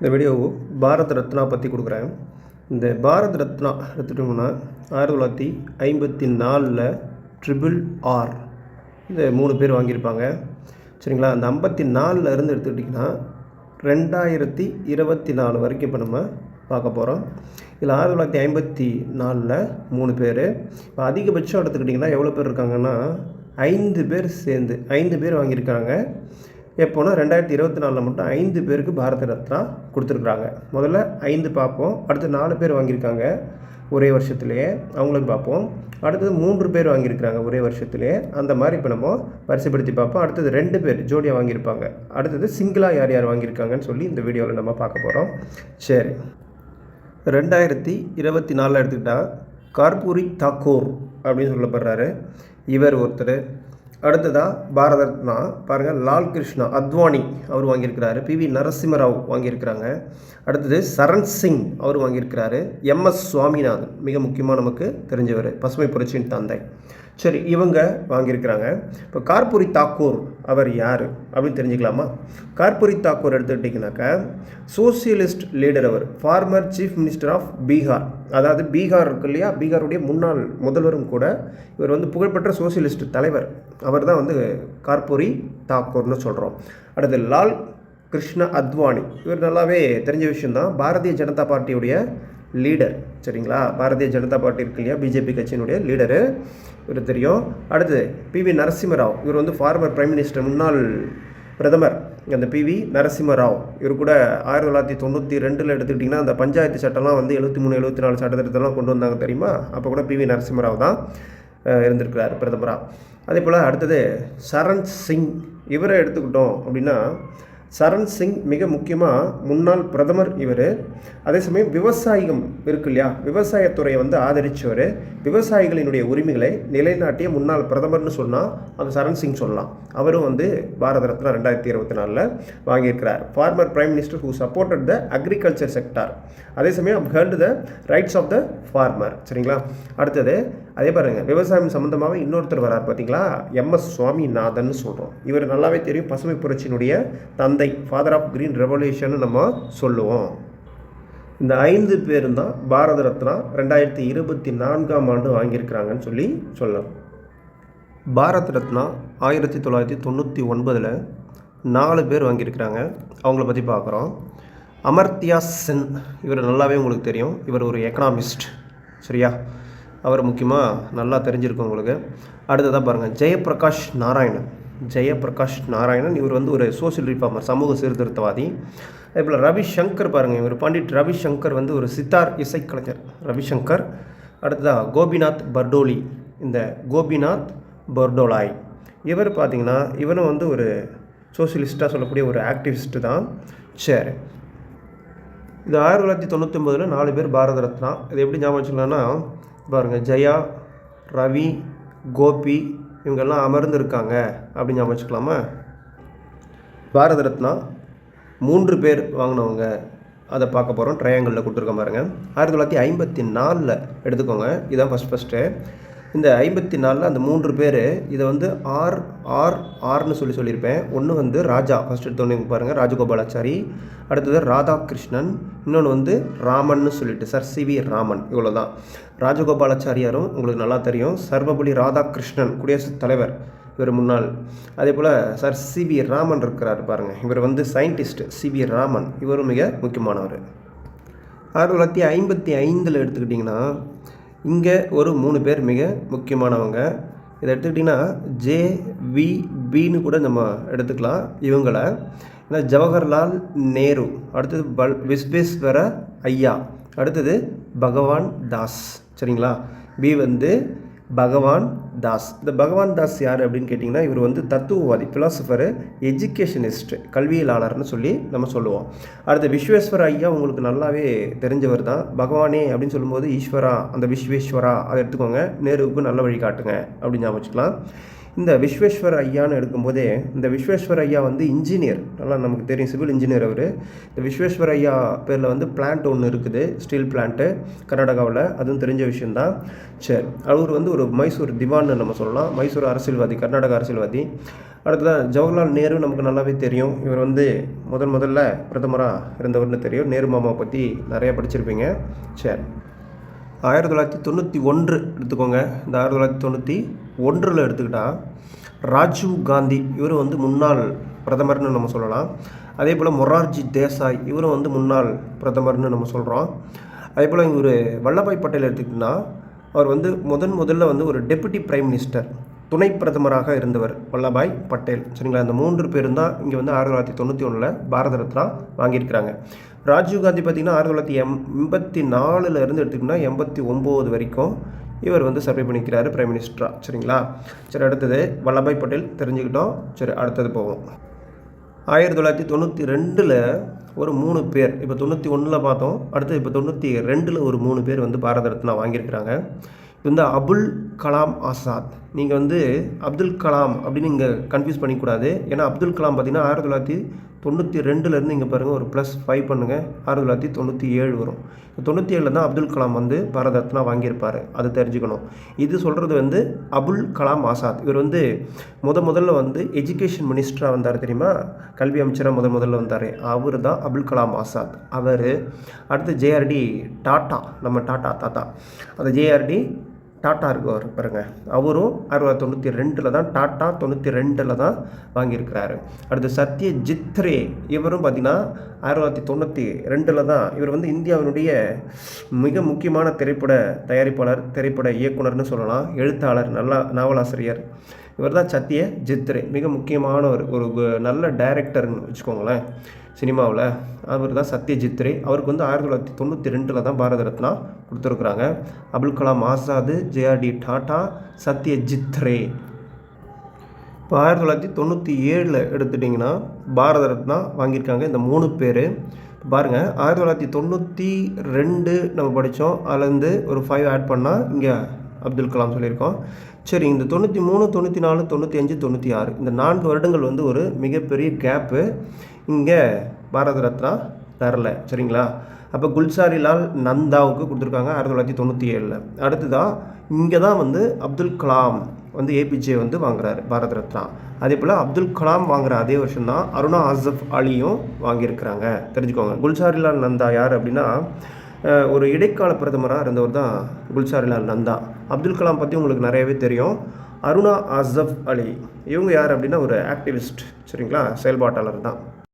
இந்த வீடியோ பாரத் ரத்னா பற்றி கொடுக்குறேன். இந்த பாரத் ரத்னா எடுத்துட்டோம்னா ஆயிரத்தி தொள்ளாயிரத்தி ஐம்பத்தி நாலில் ட்ரிபிள் ஆர் இந்த மூணு பேர் வாங்கியிருப்பாங்க. சரிங்களா? அந்த ஐம்பத்தி நாலில் இருந்து எடுத்துக்கிட்டிங்கன்னா ரெண்டாயிரத்தி இருபத்தி நாலு வரைக்கும் இப்போ நம்ம பார்க்க போகிறோம் இதில் ஆயிரத்தி தொள்ளாயிரத்தி ஐம்பத்தி நாலில் மூணு பேர். இப்போ அதிகபட்சம் எடுத்துக்கிட்டிங்கன்னா எவ்வளோ பேர் இருக்காங்கன்னா ஐந்து பேர் சேர்ந்து ஐந்து பேர் வாங்கியிருக்காங்க. எப்போனா ரெண்டாயிரத்தி இருபத்தி நாலில் மட்டும் ஐந்து பேருக்கு பாரத ரத்னா கொடுத்துருக்குறாங்க. முதல்ல ஐந்து பார்ப்போம் அடுத்து நாலு பேர் வாங்கியிருக்காங்க ஒரே வருஷத்துலேயே. அவங்களுக்கு பார்ப்போம் அடுத்தது மூன்று பேர் வாங்கியிருக்கிறாங்க ஒரே வருஷத்துலேயே. அந்த மாதிரி இப்போ நம்ம வரிசைப்படுத்தி பார்ப்போம் அடுத்தது ரெண்டு பேர் ஜோடியாக வாங்கியிருப்பாங்க. அடுத்தது சிங்கிளாக யார் யார் வாங்கியிருக்காங்கன்னு சொல்லி இந்த வீடியோவில் நம்ம பார்க்க போகிறோம் சரி. ரெண்டாயிரத்தி இருபத்தி நாலில் எடுத்துக்கிட்டால் கார்பூரி தாக்கூர் அப்படின்னு சொல்லப்படுறாரு. இவர் ஒருத்தர். அடுத்ததாக பாரத ரத்னா பாருங்கள் லால் கிருஷ்ணா அத்வானி அவர் வாங்கியிருக்கிறாரு. பிவி நரசிம்மராவ் வாங்கியிருக்கிறாங்க. அடுத்தது சரண் சிங் அவர் வாங்கியிருக்கிறாரு. எம்எஸ் சுவாமிநாதன் மிக முக்கியமாக நமக்கு தெரிஞ்சவர் பசுமை புரட்சியின் தந்தை. சரி இவங்க வாங்கியிருக்கிறாங்க. இப்போ கார்பூரி தாக்கூர் அவர் யார் அப்படின்னு தெரிஞ்சுக்கலாமா? கார்பூரி தாக்கூர் எடுத்துக்கிட்டிங்கனாக்கா socialist leader our former chief minister of Bihar. அதாவது பீகார் இருக்கு இல்லையா? பீகாருடைய முன்னாள் முதல்வரும் கூட இவர் வந்து புகழ்பெற்ற சோசியலிஸ்ட் தலைவர். அவர் தான் வந்து கார்பூரி தாக்கூர்னு சொல்கிறோம் அடுத்து லால் கிருஷ்ண அத்வானி. இவர் நல்லாவே தெரிஞ்ச விஷயந்தான் பாரதிய ஜனதா பார்ட்டியுடைய லீடர். சரிங்களா? பாரதிய ஜனதா பார்ட்டி இருக்கு இல்லையா? பிஜேபி கட்சியினுடைய லீடரு. இவர் தெரியும். அடுத்து பிவி நரசிம்மராவ். இவர் வந்து ஃபார்மர் பிரைம் மினிஸ்டர் முன்னாள் பிரதமர். அந்த பிவி நரசிம்மராவ். இவர் கூட ஆயிரத்தி தொள்ளாயிரத்தி தொண்ணூற்றி ரெண்டில் எடுத்துக்கிட்டிங்கன்னா அந்த பஞ்சாயத்து சட்டம்லாம் வந்து எழுபத்தி மூணு எழுபத்தி நாலு சட்டத்திட்டத்தெல்லாம் கொண்டு வந்தாங்க தெரியுமா? அப்போ கூட பிவி நரசிம்மராவ் தான் இருந்திருக்கிறார் பிரதமராக அதே போல் அடுத்தது சரண் சிங். இவரை எடுத்துக்கிட்டோம் அப்படின்னா சரண் சிங் மிக முக்கியமாக முன்னாள் பிரதமர் இவர். அதே சமயம் விவசாயிகம் இருக்கு இல்லையா விவசாயத்துறையை வந்து ஆதரித்தவர் விவசாயிகளினுடைய உரிமைகளை நிலைநாட்டிய முன்னாள் பிரதமர்னு சொன்னால் அது சரண் சிங் சொல்லலாம். அவரும் வந்து பாரத ரத்னா ரெண்டாயிரத்தி இருபத்தி நாலில் வாங்கியிருக்கிறார். Former prime minister who supported the agriculture sector அதே சமயம் held the rights of the farmer சரிங்களா? அடுத்தது அதே பாருங்கள் விவசாயம் சம்மந்தமாக இன்னொருத்தர் வரார் பார்த்தீங்களா எம்எஸ் சுவாமிநாதன் சொல்கிறோம் இவர் நல்லாவே தெரியும் பசுமை புரட்சியினுடைய தந்தை ஃபாதர் ஆஃப் கிரீன் ரெவல்யூஷன் நம்ம சொல்லுவோம். இந்த ஐந்து பேரும் தான் பாரத ரத்னா ரெண்டாயிரத்தி இருபத்தி நான்காம் ஆண்டு வாங்கியிருக்கிறாங்கன்னு சொல்லி சொல்லலாம். பாரத் ரத்னா ஆயிரத்தி தொள்ளாயிரத்தி தொண்ணூற்றி ஒன்பதில் நாலு பேர் வாங்கியிருக்கிறாங்க. அவங்கள பற்றி பார்க்குறோம் அமர்த்தியா சென் இவர் நல்லாவே உங்களுக்கு தெரியும். இவர் ஒரு எக்கனாமிஸ்ட் சரியா? அவர் முக்கியமாக நல்லா தெரிஞ்சிருக்கும் உங்களுக்கு. அடுத்ததாக பாருங்கள் ஜெயபிரகாஷ் நாராயணன். ஜெயபிரகாஷ் நாராயணன் இவர் வந்து ஒரு சோசியல் ரிஃபார்மர் சமூக சீர்திருத்தவாதி. அதே போல் ரவிசங்கர் பாருங்கள் இவர் பண்டிட் ரவிசங்கர் வந்து ஒரு சித்தார் இசைக்கலைஞர். ரவிசங்கர். அடுத்ததாக கோபிநாத் பர்டோலி. இந்த கோபிநாத் பர்டோலாய். இவர் பார்த்தீங்கன்னா இவனும் வந்து ஒரு சோஷியலிஸ்ட்டாக சொல்லக்கூடிய ஒரு ஆக்டிவிஸ்ட்டு தான். சரி. இது ஆயிரத்தி தொள்ளாயிரத்தி தொண்ணூற்றி ஒம்பதில் நாலு பேர் பாரத ரத்னா. இது எப்படி ஞாபகம் வச்சுக்கலாம்னா பாருங்கள் ஜெயா ரவி கோபி இவங்கெல்லாம் அமர்ந்திருக்காங்க அப்படின்னு அமைச்சிக்கலாமா பாரத ரத்னா மூன்று பேர் வாங்கினவங்க. அதை பார்க்க போகிறோம் ட்ரையாங்கிளில் கொடுத்துருக்க பாருங்க. ஆயிரத்தி தொள்ளாயிரத்தி ஐம்பத்தி நாலில் எடுத்துக்கோங்க. இதுதான் ஃபஸ்ட் ஃபஸ்ட்டு இந்த ஐம்பத்தி நாலில் அந்த மூன்று பேர் இதை வந்து ஆர் ஆர் ஆர்னு சொல்லி சொல்லியிருப்பேன். ஒன்று வந்து ராஜா ஃபஸ்ட் எடுத்தோடனே பாருங்கள் ராஜகோபாலாச்சாரி. அடுத்தது ராதாகிருஷ்ணன் இன்னொன்று வந்து ராமன்னு சொல்லிட்டு சர் சி வி ராமன் இவ்வளோ தான் ராஜகோபாலாச்சாரியாரும் உங்களுக்கு நல்லா தெரியும் சர்வபலி ராதாகிருஷ்ணன் குடியரசுத் தலைவர் இவர் முன்னாள். அதே போல் சார் சிவி ராமன் இருக்கிறார் பாருங்கள் இவர் வந்து சயின்டிஸ்ட் சிவி ராமன் இவரும் மிக முக்கியமானவர். ஆயிரத்தி தொள்ளாயிரத்தி ஐம்பத்தி ஐந்தில் எடுத்துக்கிட்டிங்கன்னா இங்கே ஒரு மூணு பேர் மிக முக்கியமானவங்க. இதை எடுத்துக்கிட்டிங்கன்னா ஜே வி பின்னு கூட நம்ம எடுத்துக்கலாம் இவங்களை. ஏன்னா ஜவஹர்லால் நேரு அடுத்தது பல் விஸ்வேஸ்வர ஐயா அடுத்தது பகவான் தாஸ். சரிங்களா? பி வந்து பகவான் தாஸ். இந்த பகவான் தாஸ் யார் அப்படின்னு கேட்டிங்கன்னா இவர் வந்து தத்துவவாதி ஃபிலாசபரு எஜுகேஷனிஸ்ட் கல்வியலாளர்னு சொல்லி நம்ம சொல்லுவோம். அடுத்து விஸ்வேஸ்வர ஐயா உங்களுக்கு நல்லாவே தெரிஞ்சவர் தான். பகவானே அப்படின்னு சொல்லும்போது ஈஸ்வரா அந்த விஸ்வேஸ்வரா அதை எடுத்துக்கோங்க. நேருவுக்கு நல்ல வழி காட்டுங்க அப்படின்னு ஞாபகம் வச்சுக்கலாம். இந்த விஸ்வேஸ்வர் ஐயான்னு எடுக்கும்போதே இந்த விஸ்வேஸ்வர் ஐயா வந்து இன்ஜினியர் நல்லா நமக்கு தெரியும் சிவில் இன்ஜினியர் அவர். இந்த விஸ்வேஸ்வர் ஐயா பேரில் வந்து பிளான்ட் ஒன்று இருக்குது ஸ்டீல் பிளான்ட்டு கர்நாடகாவில். அதுவும் தெரிஞ்ச விஷயந்தான் சரி அவர் வந்து ஒரு மைசூர் திவான்னு நம்ம சொல்லலாம். மைசூர் அரசியல்வாதி கர்நாடக அரசியல்வாதி. அடுத்ததான் ஜவஹர்லால் நேரு நமக்கு நல்லாவே தெரியும். இவர் வந்து முதன் முதல்ல பிரதமராக இருந்தவர்னு தெரியும். நேரு மாமாவை பற்றி நிறையா படிச்சிருப்பீங்க. சரி. ஆயிரத்தி தொள்ளாயிரத்தி தொண்ணூற்றி ஒன்று எடுத்துக்கோங்க. இந்த ஆயிரத்தி தொள்ளாயிரத்தி தொண்ணூற்றி ஒன்றில் எடுத்துக்கிட்டால் ராஜீவ் காந்தி இவர் வந்து முன்னாள் பிரதமர்னு நம்ம சொல்லலாம். அதே போல் மொரார்ஜி தேசாய் இவரும் வந்து முன்னாள் பிரதமர்னு நம்ம சொல்கிறோம் அதே போல் இவர் வல்லபாய் பட்டேல் எடுத்துக்கிட்டிங்கன்னா அவர் வந்து முதன் முதல்ல வந்து ஒரு டெபுட்டி பிரைம் மினிஸ்டர். துணை பிரதமராக இருந்தவர் வல்லபாய் பட்டேல். சரிங்களா? இந்த மூன்று பேரும் தான் இங்கே வந்து ஆயிரத்தி தொள்ளாயிரத்தி தொண்ணூற்றி ஒன்றில் பாரத ரத்னா வாங்கியிருக்கிறாங்க. ராஜீவ் காந்தி பார்த்திங்கன்னா ஆயிரத்தி தொள்ளாயிரத்தி எம் எண்பத்தி நாலில் இருந்து எடுத்துக்கிட்டோம்னா எண்பத்தி ஒம்பது வரைக்கும் இவர் வந்து சர்வே பண்ணிக்கிறாரு பிரைம் மினிஸ்டராக சரிங்களா? சரி அடுத்தது வல்லபாய் பட்டேல் தெரிஞ்சுக்கிட்டோம். சரி அடுத்தது போவோம். ஆயிரத்தி தொள்ளாயிரத்தி தொண்ணூற்றி ரெண்டில் ஒரு மூணு பேர் இப்போ தொண்ணூற்றி ஒன்றில் பார்த்தோம். அடுத்து இப்போ தொண்ணூற்றி ரெண்டில் ஒரு மூணு பேர் வந்து பாரத ரத்னா வாங்கியிருக்கிறாங்க. இது வந்து அபுல் கலாம் ஆசாத். நீங்கள் வந்து அப்துல் கலாம் அப்படின்னு இங்கே கன்ஃபியூஸ் பண்ணிக்கூடாது. ஏன்னா அப்துல் கலாம் பார்த்தீங்கன்னா ஆயிரத்தி தொள்ளாயிரத்தி தொண்ணூற்றி ரெண்டுலேருந்து இங்கே பாருங்கள் ஒரு ப்ளஸ் ஃபைவ் பண்ணுங்கள் ஆயிரத்தி தொள்ளாயிரத்தி தொண்ணூற்றி ஏழு வரும். தொண்ணூற்றி ஏழில் தான் அப்துல் கலாம் வந்து பாரத ரத்னா வாங்கியிருப்பார். அது தெரிஞ்சுக்கணும். இது சொல்கிறது வந்து அபுல் கலாம் ஆசாத். இவர் வந்து முத முதல்ல வந்து எஜுகேஷன் மினிஸ்டராக வந்தார் தெரியுமா? கல்வி அமைச்சராக முத முதல்ல வந்தார். அவர் தான் அபுல் கலாம் ஆசாத். அவர் அடுத்து ஜேஆர்டி டாட்டா நம்ம டாட்டா தாத்தா. அந்த ஜேஆர்டி டாட்டா இருக்கவர் பாருங்க. அவரும் ஆயிரத்தி தொள்ளாயிரத்தி தொண்ணூற்றி ரெண்டில் தான் டாட்டா தொண்ணூற்றி ரெண்டில் தான் வாங்கியிருக்கிறாரு. அடுத்து சத்ய ஜித்ரே இவரும் பார்த்தீங்கன்னா ஆயிரத்தி தொள்ளாயிரத்தி தொண்ணூற்றி ரெண்டில் தான் இவர் வந்து இந்தியாவினுடைய மிக முக்கியமான திரைப்பட தயாரிப்பாளர் திரைப்பட இயக்குனர்னு சொல்லலாம். எழுத்தாளர் நல்ல நாவலாசிரியர். இவர் தான் சத்ய ஜித்ரே மிக முக்கியமான ஒரு ஒரு நல்ல டைரக்டர்னு வச்சுக்கோங்களேன். சினிமாவில். அவர் தான் சத்யஜித் ரே. அவருக்கு வந்து ஆயிரத்தி தொள்ளாயிரத்தி தொண்ணூற்றி ரெண்டில் தான் பாரத ரத்னா கொடுத்துருக்குறாங்க. அப்துல் கலாம் ஆசாது ஜேஆர்டி டாட்டா சத்யஜித் ரே. இப்போ ஆயிரத்தி தொள்ளாயிரத்தி தொண்ணூற்றி ஏழில் எடுத்துட்டிங்கன்னா பாரத ரத்னா வாங்கியிருக்காங்க இந்த மூணு பேர். பாருங்கள் ஆயிரத்தி தொள்ளாயிரத்தி தொண்ணூற்றி ரெண்டு நம்ம படித்தோம் அதுலேருந்து ஒரு ஃபைவ் ஆட் பண்ணால் இங்கே அப்துல் கலாம் சொல்லியிருக்கோம். சரி இந்த தொண்ணூற்றி மூணு தொண்ணூற்றி நாலு தொண்ணூற்றி அஞ்சு தொண்ணூற்றி ஆறு இந்த நான்கு வருடங்கள் வந்து ஒரு மிகப்பெரிய கேப்பு இங்கே பாரத ரத்னா தரல. சரிங்களா? அப்போ குல்சாரிலால் நந்தாவுக்கு கொடுத்துருக்காங்க ஆயிரத்தி தொள்ளாயிரத்தி தொண்ணூற்றி ஏழில். அடுத்ததாக இங்கே தான் வந்து அப்துல் கலாம் வந்து ஏபிஜே வந்து வாங்குறாரு பாரத ரத்னா. அதே போல் அப்துல் கலாம் வாங்குற அதே வருஷம் தான் அருணா ஆசஃப் அலியும் வாங்கியிருக்கிறாங்க. தெரிஞ்சுக்கோங்க. குல்சாரிலால் நந்தா யார் அப்படின்னா ஒரு இடைக்கால பிரதமராக இருந்தவர் தான் குல்சாரிலால் நந்தா. அப்துல் கலாம் பற்றி உங்களுக்கு நிறையவே தெரியும். அருணா ஆசஃப் அலி. இவங்க யார் அப்படின்னா ஒரு ஆக்டிவிஸ்ட் சரிங்களா? செயல்பாட்டாளர் தான்.